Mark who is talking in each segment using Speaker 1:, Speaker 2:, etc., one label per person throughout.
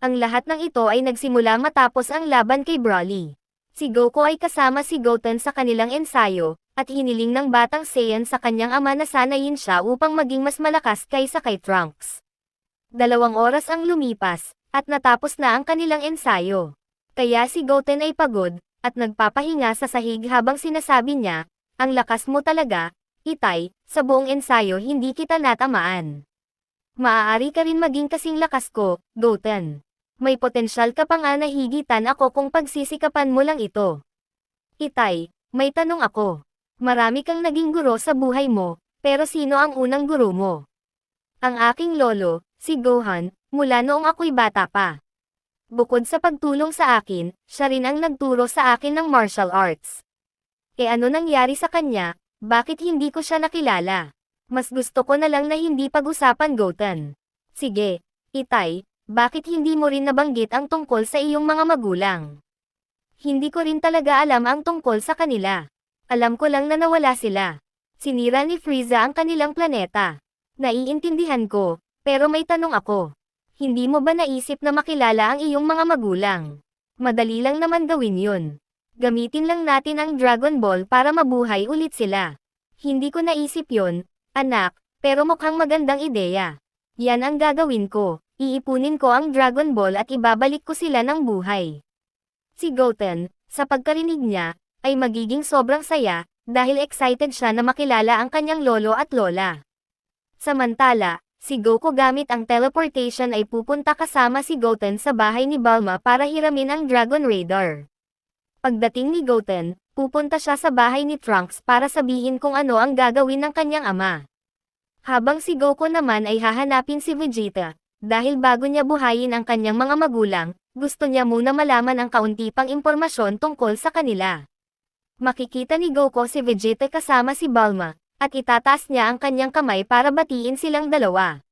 Speaker 1: Ang lahat ng ito ay nagsimula matapos ang laban kay Broly. Si Goku ay kasama si Goten sa kanilang ensayo, at hiniling ng batang Saiyan sa kanyang ama na sanayin siya upang maging mas malakas kaysa kay Trunks. Dalawang oras ang lumipas, at natapos na ang kanilang ensayo. Kaya si Goten ay pagod, at nagpapahinga sa sahig habang sinasabi niya, ang lakas mo talaga, Itay, sa buong ensayo hindi kita natamaan. Maaari ka rin maging kasing lakas ko, Goten. May potensyal ka pa nga na higitan ako kung pagsisikapan mo lang ito. Itay, may tanong ako. Marami kang naging guro sa buhay mo, pero sino ang unang guro mo? Ang aking lolo, si Gohan, mula noong ako'y bata pa. Bukod sa pagtulong sa akin, siya rin ang nagturo sa akin ng martial arts. E ano nangyari sa kanya, bakit hindi ko siya nakilala? Mas gusto ko na lang na hindi pag-usapan Goten. Sige, Itay, bakit hindi mo rin nabanggit ang tungkol sa iyong mga magulang? Hindi ko rin talaga alam ang tungkol sa kanila. Alam ko lang na nawala sila. Sinira ni Frieza ang kanilang planeta. Naiintindihan ko, pero may tanong ako. Hindi mo ba naisip na makilala ang iyong mga magulang? Madali lang naman gawin yun. Gamitin lang natin ang Dragon Ball para mabuhay ulit sila. Hindi ko naisip yon, anak, pero mukhang magandang ideya. Yan ang gagawin ko. Iipunin ko ang Dragon Ball at ibabalik ko sila ng buhay. Si Goten, sa pagkarinig niya, ay magiging sobrang saya, dahil excited siya na makilala ang kanyang lolo at lola. Samantala, si Goku gamit ang teleportation ay pupunta kasama si Goten sa bahay ni Balma para hiramin ang Dragon Raider. Pagdating ni Goten, pupunta siya sa bahay ni Trunks para sabihin kung ano ang gagawin ng kanyang ama. Habang si Goku naman ay hahanapin si Vegeta, dahil bago niya buhayin ang kanyang mga magulang, gusto niya muna malaman ang kaunti pang impormasyon tungkol sa kanila. Makikita ni Goku si Vegeta kasama si Balma, at itataas niya ang kanyang kamay para batiin silang dalawa.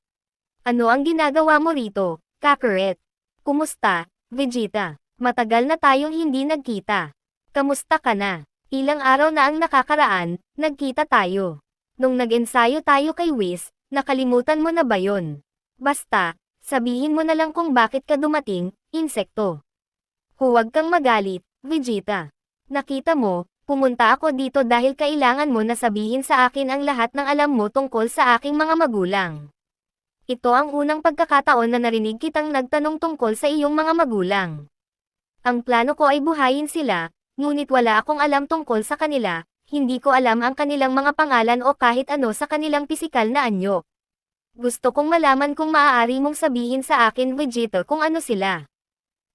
Speaker 1: Ano ang ginagawa mo rito, Kakarot? Kumusta, Vegeta? Matagal na tayong hindi nagkita. Kamusta ka na? Ilang araw na ang nakakaraan, nagkita tayo. Nung nag-ensayo tayo kay Whis, nakalimutan mo na ba yon? Basta, sabihin mo na lang kung bakit ka dumating, insekto. Huwag kang magalit, Vegeta. Nakita mo, pumunta ako dito dahil kailangan mo na sabihin sa akin ang lahat ng alam mo tungkol sa aking mga magulang. Ito ang unang pagkakataon na narinig kitang nagtanong tungkol sa iyong mga magulang. Ang plano ko ay buhayin sila, ngunit wala akong alam tungkol sa kanila, hindi ko alam ang kanilang mga pangalan o kahit ano sa kanilang pisikal na anyo. Gusto kong malaman kung maaari mong sabihin sa akin Vegeta kung ano sila.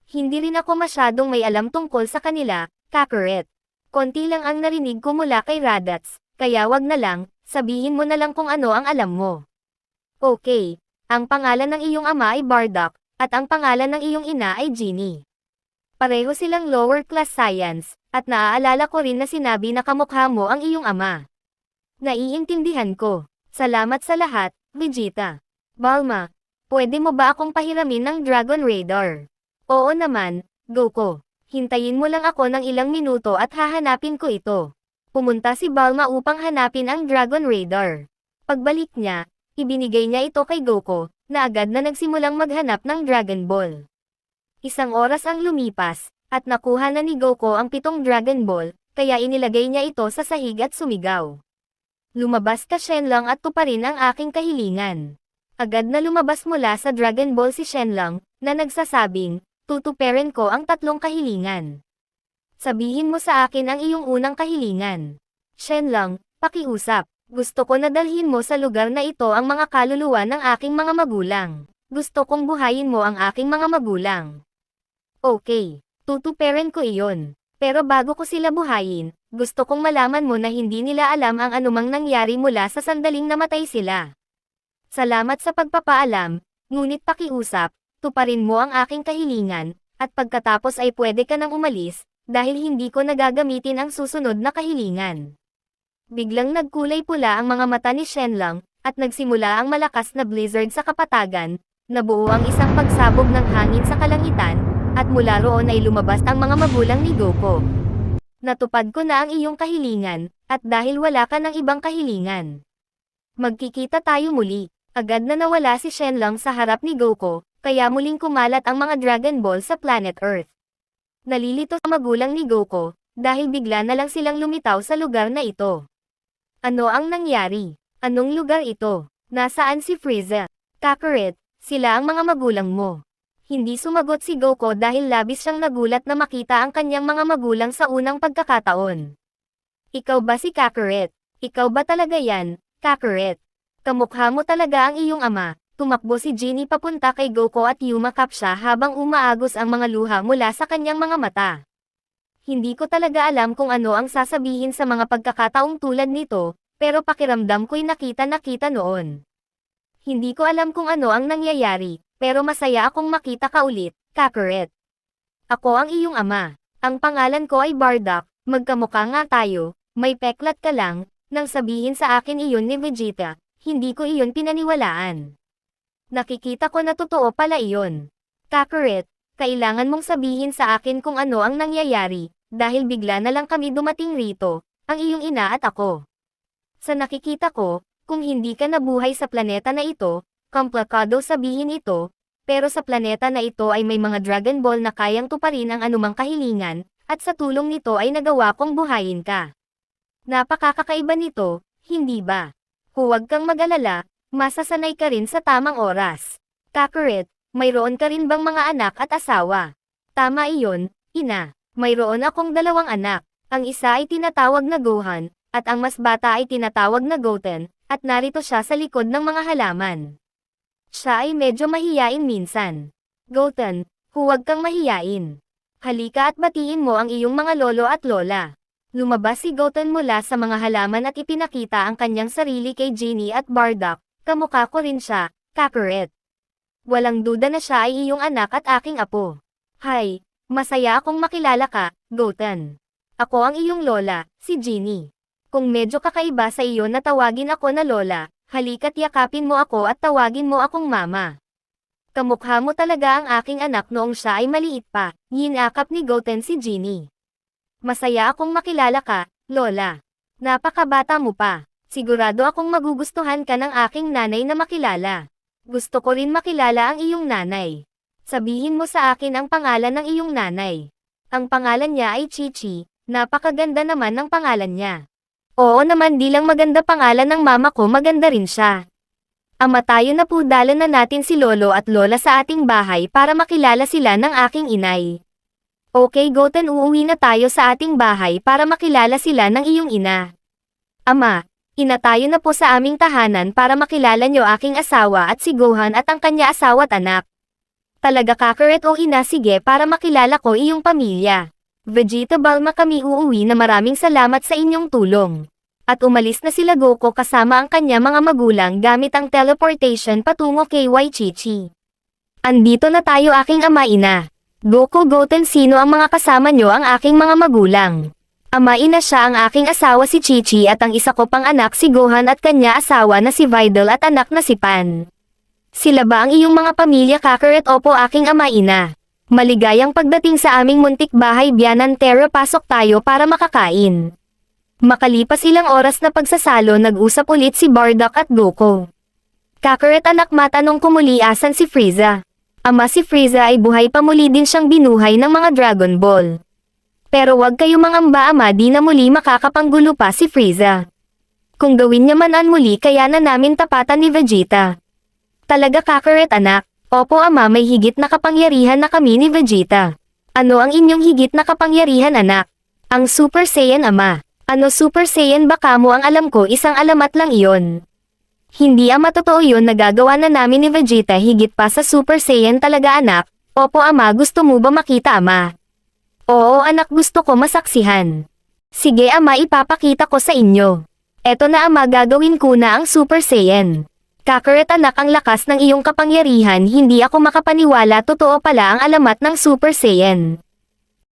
Speaker 1: Hindi rin ako masyadong may alam tungkol sa kanila, Kakarot. Konti lang ang narinig ko mula kay Radats, kaya wag na lang, sabihin mo na lang kung ano ang alam mo. Okay, ang pangalan ng iyong ama ay Bardock, at ang pangalan ng iyong ina ay Genie. Pareho silang lower class science, at naaalala ko rin na sinabi na kamukha mo ang iyong ama. Naiintindihan ko. Salamat sa lahat, Vegeta. Balma, pwede mo ba akong pahiramin ng Dragon Radar? Oo naman, Goku. Hintayin mo lang ako ng ilang minuto at hahanapin ko ito. Pumunta si Balma upang hanapin ang Dragon Radar. Pagbalik niya, ibinigay niya ito kay Goku, na agad na nagsimulang maghanap ng Dragon Ball. Isang oras ang lumipas, at nakuha na ni Goku ang pitong Dragon Ball, kaya inilagay niya ito sa sahig at sumigaw. Lumabas ka Shenlong at tuparin ang aking kahilingan. Agad na lumabas mula sa Dragon Ball si Shenlong, na nagsasabing, tutuperin ko ang tatlong kahilingan. Sabihin mo sa akin ang iyong unang kahilingan. Shenlong, pakiusap. Gusto ko na dalhin mo sa lugar na ito ang mga kaluluwa ng aking mga magulang. Gusto kong buhayin mo ang aking mga magulang. Okay, tutuperin ko iyon. Pero bago ko sila buhayin, gusto kong malaman mo na hindi nila alam ang anumang nangyari mula sa sandaling namatay sila. Salamat sa pagpapaalam, ngunit pakiusap, tuparin mo ang aking kahilingan, at pagkatapos ay pwede ka nang umalis, dahil hindi ko nagagamitin ang susunod na kahilingan. Biglang nagkulay pula ang mga mata ni Shenlong, at nagsimula ang malakas na blizzard sa kapatagan, nabuo ang isang pagsabog ng hangin sa kalangitan, at mula roon ay lumabas ang mga magulang ni Goku. Natupad ko na ang iyong kahilingan, at dahil wala ka ng ibang kahilingan. Magkikita tayo muli. Agad na nawala si Shenlong sa harap ni Goku, kaya muling kumalat ang mga Dragon Ball sa planet Earth. Nalilito ang magulang ni Goku, dahil bigla na lang silang lumitaw sa lugar na ito. Ano ang nangyari? Anong lugar ito? Nasaan si Frieza? Kakarot, sila ang mga magulang mo. Hindi sumagot si Goku dahil labis siyang nagulat na makita ang kanyang mga magulang sa unang pagkakataon. Ikaw ba si Kakarot? Ikaw ba talaga yan, Kakarot? Kamukha mo talaga ang iyong ama. Tumakbo si Genie papunta kay Goku at yumakap siya habang umaagos ang mga luha mula sa kanyang mga mata. Hindi ko talaga alam kung ano ang sasabihin sa mga pagkakataong tulad nito, pero pakiramdam ko'y nakita-nakita noon. Hindi ko alam kung ano ang nangyayari, pero masaya akong makita ka ulit, Kakarot. Ako ang iyong ama. Ang pangalan ko ay Bardock, magkamukha nga tayo, may peklat ka lang, nang sabihin sa akin iyon ni Vegeta, hindi ko iyon pinaniwalaan. Nakikita ko na totoo pala iyon. Kakarot, kailangan mong sabihin sa akin kung ano ang nangyayari, dahil bigla na lang kami dumating rito, ang iyong ina at ako. Sa nakikita ko, kung hindi ka nabuhay sa planeta na ito, komplikado sabihin ito, pero sa planeta na ito ay may mga Dragon Ball na kayang tuparin ang anumang kahilingan, at sa tulong nito ay nagawa kong buhayin ka. Napakakakaiba nito, hindi ba? Huwag kang mag-alala, masasanay ka rin sa tamang oras. Kakarot, mayroon ka rin bang mga anak at asawa? Tama iyon, ina. Mayroon akong dalawang anak. Ang isa ay tinatawag na Gohan, at ang mas bata ay tinatawag na Goten, at narito siya sa likod ng mga halaman. Siya ay medyo mahiyain minsan. Goten, huwag kang mahiyain. Halika at batiin mo ang iyong mga lolo at lola. Lumabas si Goten mula sa mga halaman at ipinakita ang kanyang sarili kay Genie at Bardock, kamukha ko rin siya, Kakarot. Walang duda na siya ay iyong anak at aking apo. Hay, masaya akong makilala ka, Goten. Ako ang iyong lola, si Genie. Kung medyo kakaiba sa iyo na tawagin ako na lola, halika't yakapin mo ako at tawagin mo akong mama. Kamukha mo talaga ang aking anak noong siya ay maliit pa, yinakap ni Goten si Genie. Masaya akong makilala ka, Lola. Napakabata mo pa. Sigurado akong magugustuhan ka ng aking nanay na makilala. Gusto ko rin makilala ang iyong nanay. Sabihin mo sa akin ang pangalan ng iyong nanay. Ang pangalan niya ay Chichi, napakaganda naman ng pangalan niya. Oo naman di lang maganda pangalan ng mama ko maganda rin siya. Ama tayo na po dalan na natin si Lolo at Lola sa ating bahay para makilala sila ng aking inay. Okay Goten uuwi na tayo sa ating bahay para makilala sila ng iyong ina. Ama, ina tayo na po sa aming tahanan para makilala niyo aking asawa at si Gohan at ang kanya asawa at anak. Talaga Kakarot o ina sige para makilala ko iyong pamilya. Vegeta Balma kami uuwi na maraming salamat sa inyong tulong. At umalis na sila Goku kasama ang kanya mga magulang gamit ang teleportation patungo kay Waichichi. Andito na tayo aking ama ina. Goku Goten sino ang mga kasama nyo ang aking mga magulang. Ama ina siya ang aking asawa si Chichi at ang isa ko pang anak si Gohan at kanya asawa na si Vidal at anak na si Pan. Sila ba ang iyong mga pamilya Kakarot opo aking ama ina? Maligayang pagdating sa aming muntik bahay biyanan Terra pasok tayo para makakain. Makalipas ilang oras na pagsasalo nag-usap ulit si Bardock at Goku. Kakarot anak matanong kumuli asan si Frieza. Ama si Frieza ay buhay pa muli din siyang binuhay ng mga Dragon Ball. Pero wag kayo mangamba ama di na muli makakapanggulo pa si Frieza. Kung gawin niya man an muli kaya na namin tapatan ni Vegeta. Talaga Kakarot anak, opo ama may higit na kapangyarihan na kami ni Vegeta. Ano ang inyong higit na kapangyarihan anak? Ang Super Saiyan ama. Ano Super Saiyan baka mo ang alam ko isang alamat lang iyon. Hindi ama totoo yun nagagawa na namin ni Vegeta higit pa sa Super Saiyan talaga anak. Opo ama gusto mo ba makita ama? Oo anak gusto ko masaksihan. Sige ama ipapakita ko sa inyo. Eto na ama gagawin ko na ang Super Saiyan. Kakarot anak ang lakas ng iyong kapangyarihan hindi ako makapaniwala totoo pala ang alamat ng Super Saiyan.